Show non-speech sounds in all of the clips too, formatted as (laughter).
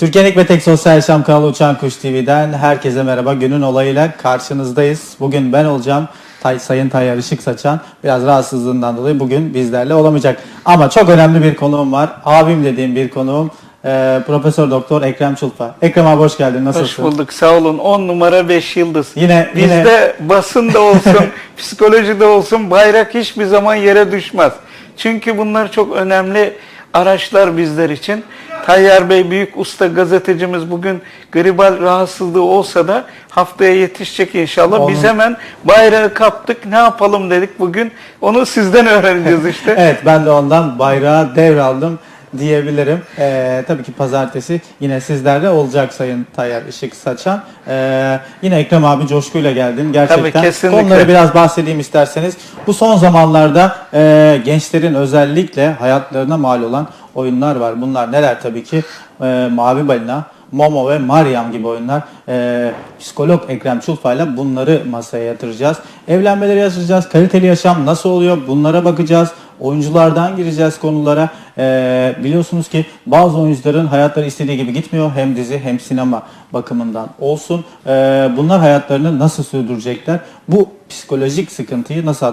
Türkiye'nin ve tek sosyal yaşam kanalı Uçan Kuş TV'den herkese merhaba. Günün olayıyla karşınızdayız. Bugün ben olacağım. Tay, Sayın Tayyar Işık Saçan biraz rahatsızlığından dolayı bugün bizlerle olamayacak. Ama çok önemli bir konuğum var. Abim dediğim bir konuğum. Ee, Profesör Doktor Ekrem Çulpa. Ekrem abi hoş geldin. Nasılsın? Hoş bulduk sağ olun. 10 numara 5 yıldız. Yine- Bizde basında olsun, (laughs) psikolojide olsun bayrak hiçbir zaman yere düşmez. Çünkü bunlar çok önemli araçlar bizler için. Tayyar Bey büyük usta gazetecimiz bugün gribal rahatsızlığı olsa da haftaya yetişecek inşallah. Biz Onun- hemen bayrağı kaptık. Ne yapalım dedik bugün. Onu sizden öğreneceğiz işte. (laughs) evet ben de ondan bayrağı devraldım diyebilirim. Ee, tabii ki pazartesi yine sizlerle olacak Sayın Tayyar Işık Saçan. Ee, yine Ekrem abi coşkuyla geldin. Gerçekten Tabii, kesinlikle. konuları biraz bahsedeyim isterseniz. Bu son zamanlarda e, gençlerin özellikle hayatlarına mal olan oyunlar var. Bunlar neler tabii ki? E, Mavi Balina, Momo ve Mariam gibi oyunlar. Ee, psikolog Ekrem Çulfa ile bunları masaya yatıracağız. Evlenmeleri yaşayacağız. Kaliteli yaşam nasıl oluyor? Bunlara bakacağız. Oyunculardan gireceğiz konulara. Ee, biliyorsunuz ki bazı oyuncuların hayatları istediği gibi gitmiyor. Hem dizi hem sinema bakımından olsun. Ee, bunlar hayatlarını nasıl sürdürecekler? Bu psikolojik sıkıntıyı nasıl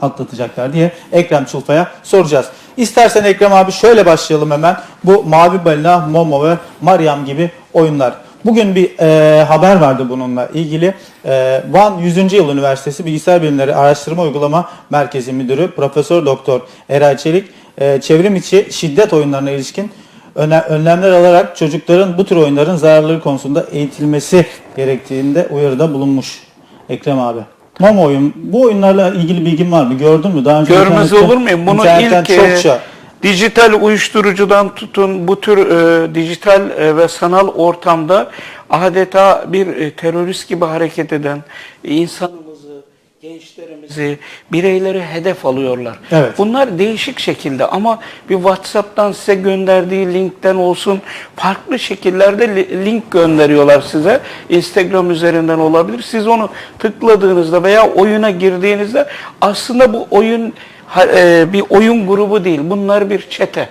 atlatacaklar diye Ekrem Çulfa'ya soracağız. İstersen Ekrem abi şöyle başlayalım hemen. Bu Mavi Balina, Momo ve Mariam gibi oyunlar. Bugün bir e, haber vardı bununla ilgili. E, Van 100. Yıl Üniversitesi Bilgisayar Bilimleri Araştırma Uygulama Merkezi Müdürü Profesör Doktor Eray Çelik e, çevrim içi şiddet oyunlarına ilişkin önlemler alarak çocukların bu tür oyunların zararları konusunda eğitilmesi gerektiğinde uyarıda bulunmuş Ekrem abi. Momo oyun. Bu oyunlarla ilgili bilgin var mı? Gördün mü? Daha önce Görmez olur muyum? Bunu ilk e, çokça dijital uyuşturucudan tutun bu tür e, dijital e, ve sanal ortamda adeta bir e, terörist gibi hareket eden e, insanımızı, gençlerimizi, bireyleri hedef alıyorlar. Evet. Bunlar değişik şekilde ama bir WhatsApp'tan size gönderdiği linkten olsun farklı şekillerde li- link gönderiyorlar size. Instagram üzerinden olabilir. Siz onu tıkladığınızda veya oyuna girdiğinizde aslında bu oyun e, bir oyun grubu değil. Bunlar bir çete.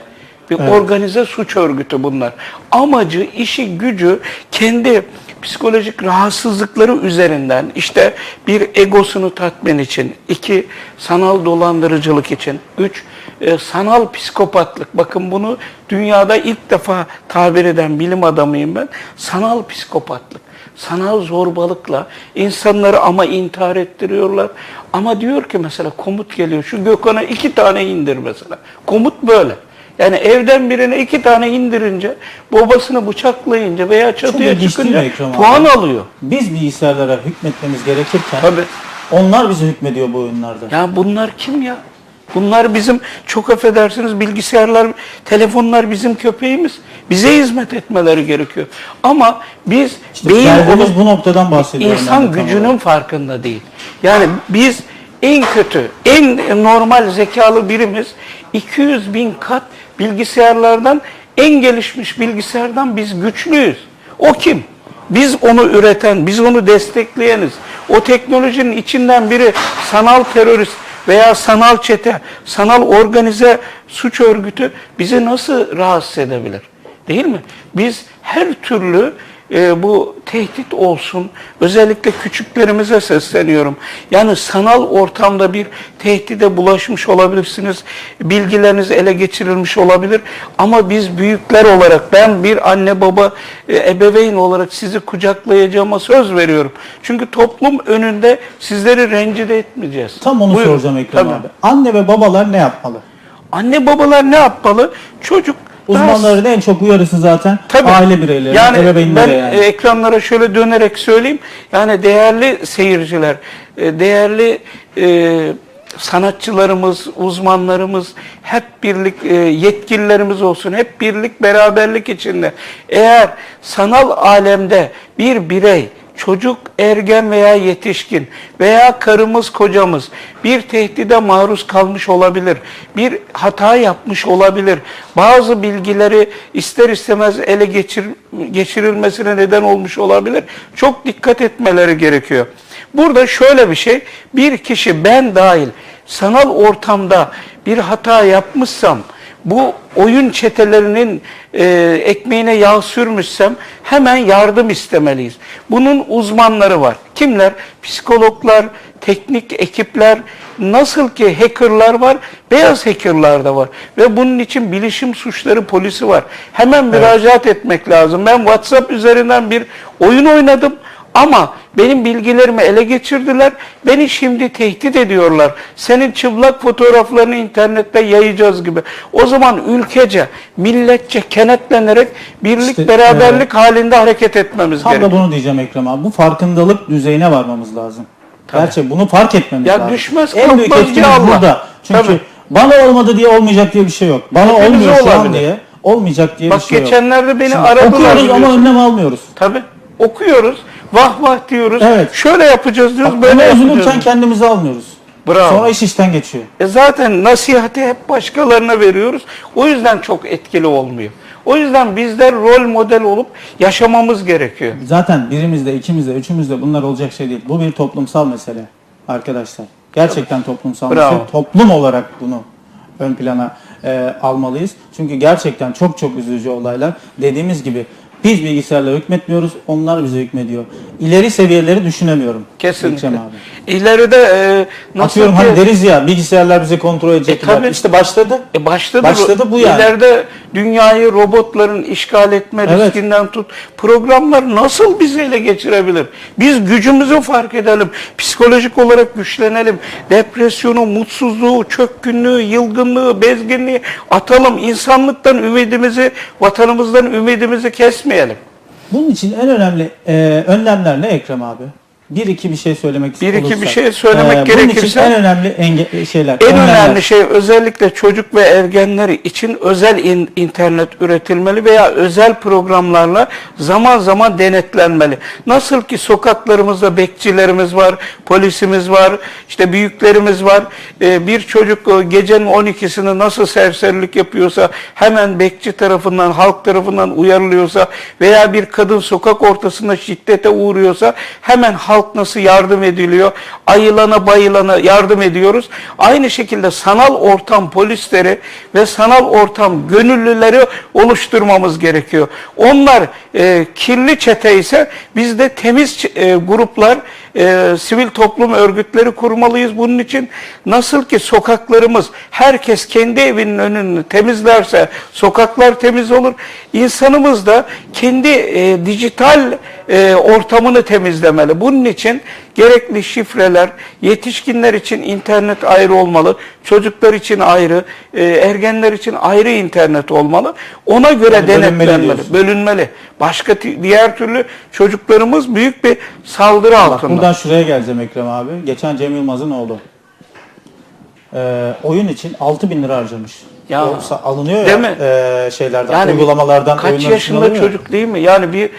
Bir organize suç örgütü bunlar. Amacı, işi, gücü kendi psikolojik rahatsızlıkları üzerinden işte bir egosunu tatmin için, iki sanal dolandırıcılık için, üç e, sanal psikopatlık. Bakın bunu dünyada ilk defa tabir eden bilim adamıyım ben. Sanal psikopatlık. Sanal zorbalıkla insanları ama intihar ettiriyorlar. Ama diyor ki mesela komut geliyor. Şu Gökhan'a iki tane indir mesela. Komut böyle. Yani evden birine iki tane indirince, babasını bıçaklayınca veya çatıya değil çıkınca puan alıyor. biz bilgisayarlara hükmetmemiz gerekirken Tabii. onlar bize hükmediyor bu oyunlarda. Ya bunlar kim ya? Bunlar bizim çok affedersiniz bilgisayarlar, telefonlar bizim köpeğimiz. Bize hizmet etmeleri gerekiyor. Ama biz İşte beyin olup bu noktadan bahsediyorum. ben insan gücünün farkında değil. Yani biz en kötü, en normal zekalı birimiz 200 bin kat bilgisayarlardan en gelişmiş bilgisayardan biz güçlüyüz. O kim? Biz onu üreten, biz onu destekleyeniz. O teknolojinin içinden biri sanal terörist veya sanal çete, sanal organize suç örgütü bizi nasıl rahatsız edebilir? Değil mi? Biz her türlü e, bu tehdit olsun, özellikle küçüklerimize sesleniyorum. Yani sanal ortamda bir tehdide bulaşmış olabilirsiniz, bilgileriniz ele geçirilmiş olabilir. Ama biz büyükler olarak, ben bir anne baba, e, ebeveyn olarak sizi kucaklayacağıma söz veriyorum. Çünkü toplum önünde sizleri rencide etmeyeceğiz. Tam onu Buyurun. soracağım Ekrem Tabii. abi. Anne ve babalar ne yapmalı? Anne babalar ne yapmalı? Çocuk Uzmanların en çok uyarısı zaten Tabii. aile bireyleri, yani ebeveynlere ben yani. e, ekranlara şöyle dönerek söyleyeyim. Yani değerli seyirciler, e, değerli e, sanatçılarımız, uzmanlarımız hep birlik e, yetkililerimiz olsun. Hep birlik, beraberlik içinde. Eğer sanal alemde bir birey çocuk, ergen veya yetişkin veya karımız, kocamız bir tehdide maruz kalmış olabilir. Bir hata yapmış olabilir. Bazı bilgileri ister istemez ele geçir, geçirilmesine neden olmuş olabilir. Çok dikkat etmeleri gerekiyor. Burada şöyle bir şey, bir kişi ben dahil sanal ortamda bir hata yapmışsam bu oyun çetelerinin e, ekmeğine yağ sürmüşsem hemen yardım istemeliyiz. Bunun uzmanları var. Kimler? Psikologlar, teknik ekipler, nasıl ki hackerlar var, beyaz hackerlar da var. Ve bunun için bilişim suçları polisi var. Hemen müracaat etmek lazım. Ben WhatsApp üzerinden bir oyun oynadım. Ama benim bilgilerimi ele geçirdiler. Beni şimdi tehdit ediyorlar. Senin çıplak fotoğraflarını internette yayacağız gibi. O zaman ülkece, milletçe kenetlenerek birlik, İşte, beraberlik halinde hareket etmemiz Tam da gerekiyor. bunu diyeceğim Ekrem abi. Bu farkındalık düzeyine varmamız lazım. Gerçi bunu fark etmemiz Ya lazım. düşmez, en büyük etkimiz burada. Çünkü Tabii. bana olmadı diye olmayacak diye bir şey yok. Bana olmuyor şu an diye olmayacak diye Bak bir şey yok. geçenlerde beni Şimdi aradılar. Okuyoruz ama biliyorsun. önlem almıyoruz. Tabii. Okuyoruz. Vah vah diyoruz. Evet. Şöyle yapacağız diyoruz. Bak, böyle üzülürken kendimizi almıyoruz. Bravo. Sonra iş işten geçiyor. E zaten nasihati hep başkalarına veriyoruz. O yüzden çok etkili olmuyor. O yüzden bizler rol model olup yaşamamız gerekiyor. Zaten birimizde, ikimizde, üçümüzde bunlar olacak şey değil. Bu bir toplumsal mesele arkadaşlar. Gerçekten toplumsal Bravo. mesele. Toplum olarak bunu ön plana e, almalıyız. Çünkü gerçekten çok çok üzücü olaylar. Dediğimiz gibi biz bilgisayarla hükmetmiyoruz, onlar bize hükmediyor. İleri seviyeleri düşünemiyorum. Kesinlikle. Abi. İleride e, nasıl Atıyorum ki, hani deriz ya bilgisayarlar bizi kontrol edecek. E, tabii. işte başladı. E başladı, Başladı bu yani. İleride dünyayı robotların işgal etme Evet. riskinden tut. Programlar nasıl bizi ele geçirebilir? Biz gücümüzü fark edelim. Psikolojik olarak güçlenelim. Depresyonu, mutsuzluğu, çökkünlüğü, yılgınlığı, bezginliği atalım. İnsanlıktan ümidimizi, vatanımızdan ümidimizi kesmeyelim. Bunun için en önemli e, önlemler ne Ekrem abi? Bir iki bir şey söylemek Bir iki olursa. bir şey söylemek Bunun için gerekirse- en önemli enge- şeyler. En önlemler. önemli şey özellikle çocuk ve ergenler için özel in- internet üretilmeli veya özel programlarla zaman zaman denetlenmeli. Nasıl ki sokaklarımızda bekçilerimiz var, polisimiz var, işte büyüklerimiz var. Ee, bir çocuk e, gecenin 12'sini nasıl serserilik yapıyorsa hemen bekçi tarafından, halk tarafından uyarılıyorsa veya bir kadın sokak ortasında şiddete uğruyorsa hemen halk nasıl yardım ediliyor? Ayılana bayılana yardım ediyoruz. Aynı şekilde sanal ortam polisleri ve sanal ortam gönüllüleri oluşturmamız gerekiyor. Onlar e, kirli çete ise biz de temiz e, gruplar, e, sivil toplum örgütleri kurmalıyız. Bunun için nasıl ki sokaklarımız herkes kendi evinin önünü temizlerse sokaklar temiz olur. İnsanımız da kendi e, dijital e, ortamını temizlemeli. Bunun için gerekli şifreler, yetişkinler için internet ayrı olmalı, çocuklar için ayrı, e, ergenler için ayrı internet olmalı. Ona göre Yani bölünmeli denetlenmeli, diyorsun. bölünmeli. Başka diğer türlü çocuklarımız büyük bir saldırı Bak altında. buradan şuraya geleceğim Ekrem abi. Geçen Cem Yılmaz'ın oğlu. Ee, oyun için 6000 bin lira harcamış. Ya, O sa- alınıyor değil ya mi? e, şeylerden, Yani uygulamalardan. kaç yaşında çocuk değil mi? Yani bir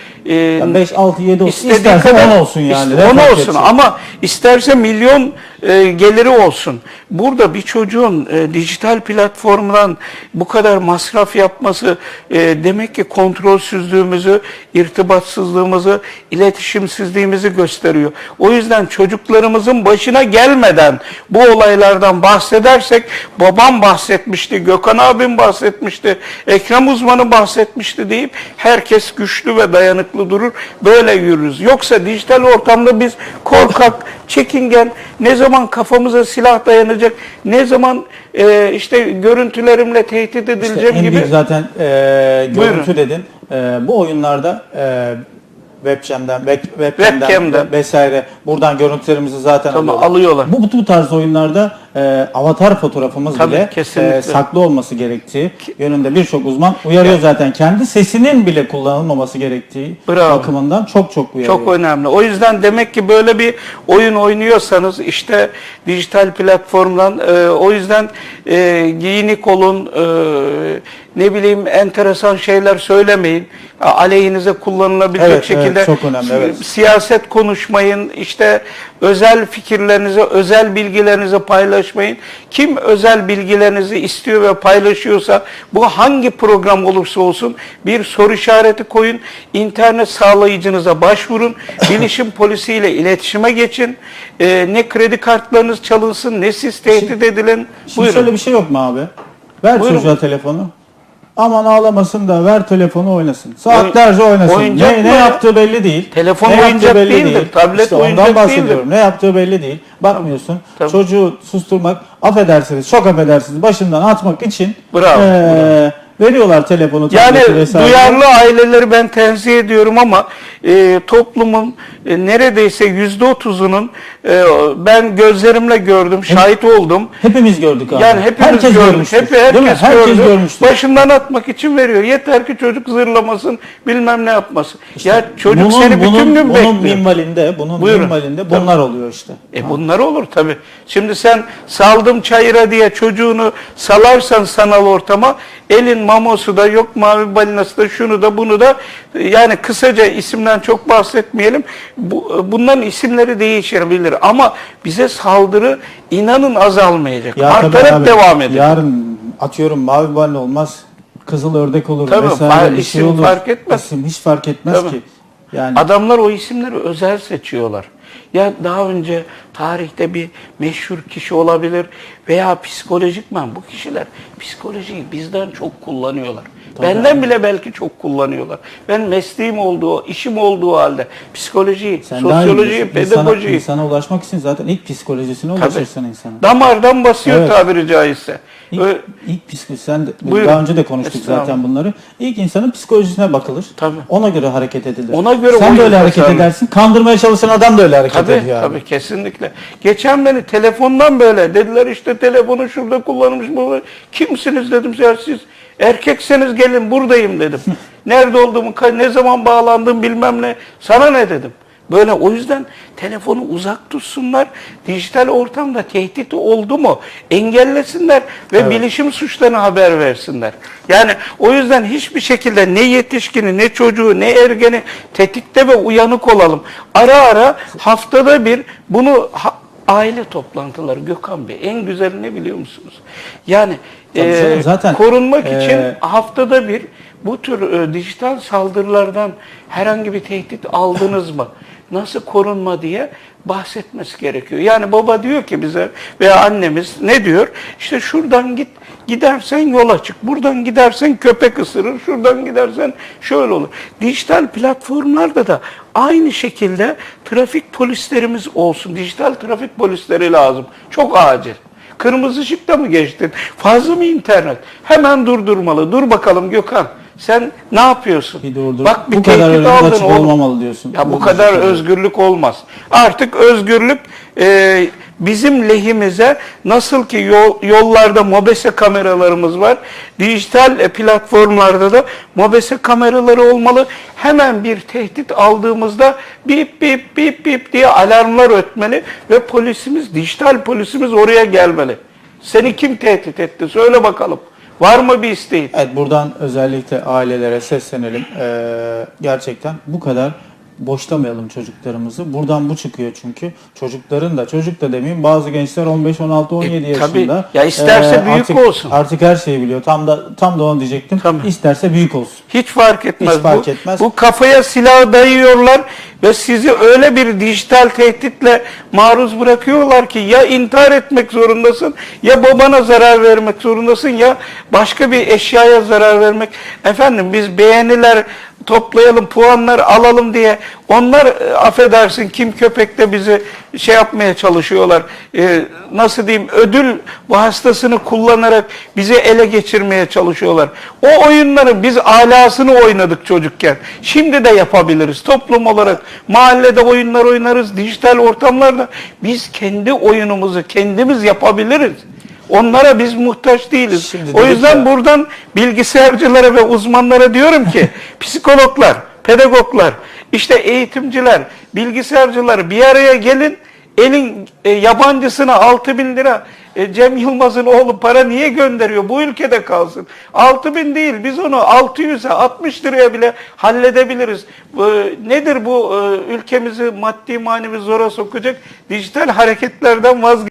e, 5, 6, 7 olsun. İsterse kadar- 10 olsun yani. Ne 10 fark olsun edecek? ama isterse milyon e, geliri olsun. Burada bir çocuğun e, dijital platformdan bu kadar masraf yapması e, demek ki kontrolsüzlüğümüzü, irtibatsızlığımızı, iletişimsizliğimizi gösteriyor. O yüzden çocuklarımızın başına gelmeden bu olaylardan bahsedersek babam bahsetmişti, Gökhan abim bahsetmişti, Ekrem uzmanı bahsetmişti deyip herkes güçlü ve dayanıklı durur. Böyle yürürüz. Yoksa dijital ortamda biz korkak, çekingen, ne zaman kafamıza silah dayanacak, ne zaman e, işte görüntülerimle tehdit İşte edileceğim en gibi. büyük zaten e, Buyurun. görüntü dedin. E, bu oyunlarda e, webcam'den, web, webcam'den Webcam'den. vesaire buradan görüntülerimizi zaten Tamam, alıyorlar. alıyorlar. Bu, bu tarz oyunlarda e, avatar fotoğrafımız Tabii, bile kesinlikle. e, saklı olması gerektiği yönünde birçok uzman uyarıyor zaten. Kendi sesinin bile kullanılmaması gerektiği Bravo. bakımından çok çok uyarıyor. Çok önemli. O yüzden demek ki böyle bir oyun oynuyorsanız işte dijital platformdan e, o yüzden e, giyinik olun, e, ne bileyim enteresan şeyler söylemeyin. Aleyhinize kullanılabilecek Evet, evet, şekilde çok önemli, evet. siyaset konuşmayın. işte özel fikirlerinizi, özel bilgilerinizi paylaşmayın. Kim özel bilgilerinizi istiyor ve paylaşıyorsa bu hangi program olursa olsun bir soru işareti koyun. İnternet sağlayıcınıza başvurun. Bilişim polisiyle iletişime geçin. Ee, ne kredi kartlarınız çalınsın ne siz tehdit edilin. Şimdi Buyurun. şöyle bir şey yok mu abi? Ver Buyurun. çocuğa telefonu. Aman ağlamasın da ver telefonu oynasın. Saatlerce oynasın. oyuncak Ne, ne ya? yaptığı belli değil. Telefon Ne oyuncak belli değildir, değil. tablet İşte oyuncak ondan bahsediyorum. değildir. Ne yaptığı belli değil. Bakmıyorsun. Tabii. Çocuğu susturmak, affedersiniz, çok affedersiniz, başından atmak için Bravo, eee, veriyorlar telefonu, Yani duyarlı aileleri ben tenzih ediyorum ama e, toplumun e, neredeyse yüzde otuzunun e, ben gözlerimle gördüm, şahit oldum. Hepimiz gördük abi. Yani hepimiz herkes gördük. Hep, herkes, Herkes gördü. görmüştür. Başından atmak için veriyor. Yeter ki çocuk zırlamasın, bilmem ne yapmasın. ya çocuk bunun, seni bütün bunun, gün bunun bekliyor. minvalinde, bunun Buyurun. minvalinde Tabii. bunlar oluyor işte. E bunlar olur tabi. Şimdi sen saldım çayıra diye çocuğunu salarsan sanal ortama elin mamosu da yok mavi balinası da şunu da bunu da yani kısaca isimden çok bahsetmeyelim. Bu, bunların isimleri değişebilir ama bize saldırı inanın azalmayacak. Ya Artarak abi, devam edecek. Yarın atıyorum mavi balina olmaz. Kızıl ördek olur Tabii, vesaire bir şey olur. fark etmez. İsim hiç fark etmez Tabii. ki. Yani Adamlar o isimleri özel seçiyorlar. Ya daha önce tarihte bir meşhur kişi olabilir veya psikolojikman bu kişiler psikolojiyi bizden çok kullanıyorlar. Benden bile belki çok kullanıyorlar. Ben mesleğim olduğu, işim olduğu halde psikolojiyi, sen sosyolojiyi, biliyorsun. İnsana- pedagojiyi insana ulaşmak için zaten ilk psikolojisine ulaşırsın insana. damardan basıyor Evet. tabiri caizse. İlk, Öyle- ilk psikoloji, sen de, Buyurun. daha önce de konuştuk zaten bunları. İlk insanın psikolojisine bakılır. Tabii. Ona göre hareket edilir. Ona göre Sen de öyle hareket tasarlanır. edersin. Kandırmaya çalışan adam da öyle hareket Tabii ediyor abi. tabii kesinlikle. Geçen beni telefondan böyle dediler işte telefonu şurada kullanmış burada. Kimsiniz dedim ya siz erkekseniz gelin buradayım dedim. (laughs) Nerede olduğumu ne zaman bağlandım bilmem ne sana ne dedim. Böyle o yüzden telefonu uzak tutsunlar. Dijital ortamda tehdit oldu mu engellesinler ve Evet. bilişim suçlarına haber versinler. Yani o yüzden hiçbir şekilde ne yetişkini ne çocuğu ne ergeni tetikte ve uyanık olalım. Ara ara haftada bir bunu aile toplantıları Gökhan Bey en güzeli ne biliyor musunuz? Yani e, canım, zaten, korunmak e, için haftada bir bu tür e, dijital saldırılardan herhangi bir tehdit aldınız mı? (laughs) Nasıl korunma diye bahsetmesi gerekiyor. Yani baba diyor ki bize veya annemiz ne diyor? İşte şuradan git gidersen yola çık. Buradan gidersen köpek ısırır. Şuradan gidersen şöyle olur. Dijital platformlarda da aynı şekilde trafik polislerimiz olsun. Dijital trafik polisleri lazım. Çok acil. Kırmızı ışıkta mı geçtin? Fazla mı internet? Hemen durdurmalı. Dur bakalım Gökhan. Sen ne yapıyorsun? Bir. Bak bir Bu kadar aldın açık oğlum. olmamalı diyorsun. Ya bu Bu kadar özgürlük olmaz. Artık özgürlük e, bizim lehimize nasıl ki yol, yollarda mobese kameralarımız var. Dijital e, platformlarda da mobese kameraları olmalı. Hemen bir tehdit aldığımızda bip bip bip bip diye alarmlar ötmeli ve polisimiz, dijital polisimiz oraya gelmeli. Seni kim tehdit etti? Söyle bakalım. Var mı bir isteğin? Evet buradan özellikle ailelere seslenelim. Ee, gerçekten bu kadar boşlamayalım çocuklarımızı. Buradan bu çıkıyor çünkü. Çocukların da çocuk da demeyeyim bazı gençler 15 16 17 E, tabii. yaşında. Ya isterse büyük artık, olsun. Artık her şeyi biliyor. Tam da tam da onu diyecektim. Tabii. İsterse büyük olsun. Hiç fark etmez. Hiç fark bu, etmez. bu kafaya silah dayıyorlar ve sizi öyle bir dijital tehditle maruz bırakıyorlar ki ya intihar etmek zorundasın ya babana zarar vermek zorundasın ya başka bir eşyaya zarar vermek. Efendim biz beğeniler toplayalım, puanlar alalım diye onlar e, affedersin kim köpekte bizi şey yapmaya çalışıyorlar. E, nasıl diyeyim ödül vasıtasını kullanarak bizi ele geçirmeye çalışıyorlar. O oyunların biz alasını oynadık çocukken. Şimdi de yapabiliriz. Toplum olarak mahallede oyunlar oynarız, dijital ortamlarda biz kendi oyunumuzu kendimiz yapabiliriz. Onlara biz muhtaç değiliz. Şimdi o yüzden ya- buradan bilgisayarcılara ve uzmanlara diyorum ki (laughs) psikologlar, pedagoglar, işte eğitimciler, bilgisayarcılar bir araya gelin. Elin e, yabancısına 6 bin lira e, Cem Yılmaz'ın oğlu para niye gönderiyor? Bu ülkede kalsın. 6 bin değil biz onu 600'e 60 liraya bile halledebiliriz. E, nedir bu e, ülkemizi maddi manevi zora sokacak dijital hareketlerden vazgeç